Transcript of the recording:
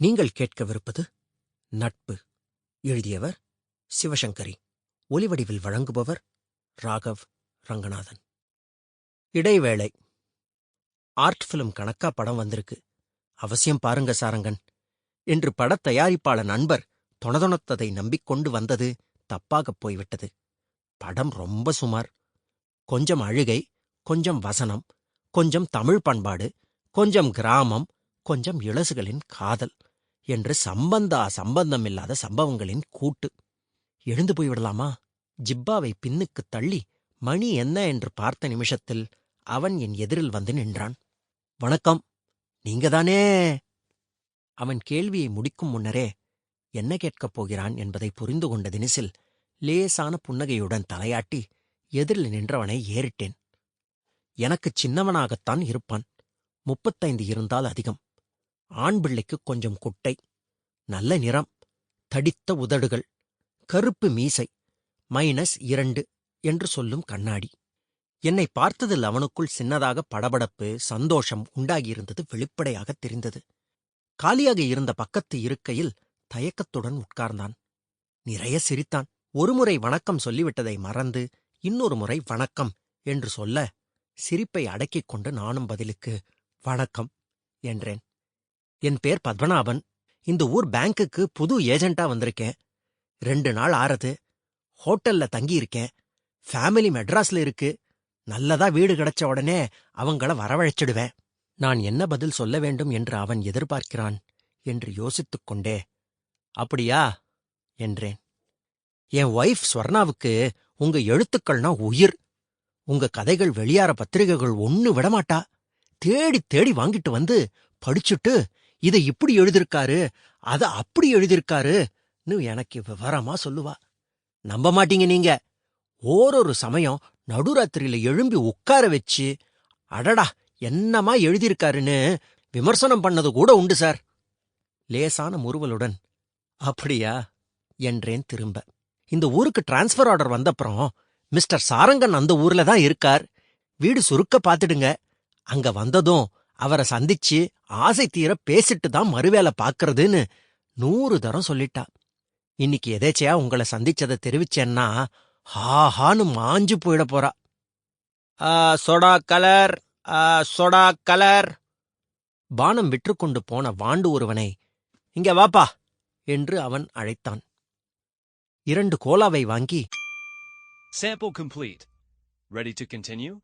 நீங்கள் கேட்கவிருப்பது நட்பு. எழுதியவர் சிவசங்கரி. ஒலிவடிவில் வழங்குபவர் ராகவ் ரங்கநாதன். இடைவேளை. ஆர்ட் ஃபிலிம் கணக்கா படம் வந்திருக்கு. அவசியம் பாருங்க சாரங்கன். என்று படத் தயாரிப்பாளர் நண்பர் தொணதொணத்ததை நம்பிக்கொண்டு வந்தது தப்பாகப் போய்விட்டது. படம் ரொம்ப சுமார். கொஞ்சம் அழுகை கொஞ்சம் வசனம் கொஞ்சம் தமிழ் பண்பாடு கொஞ்சம் கிராமம் கொஞ்சம் இளசுகளின் காதல். என்று சம்பந்தா சம்பந்தமில்லாத சம்பவங்களின் கூட்டு. எழுந்து போய்விடலாமா ஜிப்பாவை பின்னுக்குத் தள்ளி மணி என்ன என்று பார்த்த நிமிஷத்தில் அவன் என் எதிரில் வந்து நின்றான். வணக்கம் நீங்கதானே? அவன் கேள்வியை முடிக்கும் முன்னரே என்ன கேட்கப் போகிறான் என்பதை புரிந்து கொண்ட தினிசில் லேசான புன்னகையுடன் தலையாட்டி எதிரில் நின்றவனை ஏறிட்டேன். எனக்குச் சின்னவனாகத்தான் இருப்பான். முப்பத்தைந்து இருந்தால் அதிகம். ஆண் பிள்ளைக்கு கொஞ்சம் குட்டை நல்ல நிறம் தடித்த உதடுகள் கருப்பு மீசை மைனஸ் இரண்டு என்று சொல்லும் கண்ணாடி. என்னை பார்த்ததில் அவனுக்குள் சின்னதாக படபடப்பு சந்தோஷம் உண்டாகியிருந்தது வெளிப்படையாகத் தெரிந்தது. காலியாக இருந்த பக்கத்து இருக்கையில் தயக்கத்துடன் உட்கார்ந்தான். நிறைய சிரித்தான். ஒருமுறை வணக்கம் சொல்லிவிட்டதை மறந்து இன்னொரு முறை வணக்கம் என்று சொல்ல சிரிப்பை அடக்கிக் கொண்டு நானும் பதிலுக்கு வணக்கம் என்றேன். என் பேர் பத்மநாபன். இந்த ஊர் பேங்க்குக்கு புது ஏஜெண்டா வந்திருக்கேன். ரெண்டு நாள் ஆறது. ஹோட்டல்ல தங்கியிருக்கேன். ஃபேமிலி மெட்ராஸ்ல இருக்கு. நல்லதா வீடு கிடைச்ச உடனே அவங்கள வரவழைச்சிடுவேன். நான் என்ன பதில் சொல்ல வேண்டும் என்று அவன் எதிர்பார்க்கிறான் என்று யோசித்துக் கொண்டே. அப்படியா? என்றேன். என் ஒய்ஃப் ஸ்வர்ணாவுக்கு உங்க எழுத்துக்கள்னா உயிர். உங்க கதைகள் வெளியார பத்திரிகைகள் ஒண்ணு விடமாட்டா. தேடி தேடி வாங்கிட்டு வந்து படிச்சுட்டு இதை இப்படி எழுதிருக்காரு அத அப்படி எழுதிருக்காருன்னு எனக்கு விவரமா சொல்லுவா. நம்ப மாட்டீங்க நீங்க. ஓரொரு சமயம் நடுராத்திரியில எழும்பி உட்கார வச்சு அடடா என்னமா எழுதியிருக்காருன்னு விமர்சனம் பண்ணது கூட உண்டு சார். லேசான முறுவலுடன் அப்படியா? என்றேன் திரும்ப. இந்த ஊருக்கு டிரான்ஸ்ஃபர் ஆர்டர் வந்தப்புறம் மிஸ்டர் சாரங்கன் அந்த ஊர்ல தான் இருக்கார். வீடு சுருக்க பாத்துடுங்க அங்க வந்ததும் அவரை சந்திச்சு ஆசை தீர பேசிட்டு தான் மறுவேலை பாக்குறதுன்னு நூறு தரம் சொல்லிட்டா இன்னைக்கு எதேச்சையா உங்களை சந்திச்சதை தெரிவிச்சேன்னா ஹாஹான்னு மாஞ்சு போயிட போறா சொடா கலர் சொடா கலர் பானம் விற்றுக்கொண்டு போன வாண்டு ஒருவனை இங்க வாப்பா என்று அவன் அழைத்தான் இரண்டு கோலாவை வாங்கி Sample complete. Ready to continue?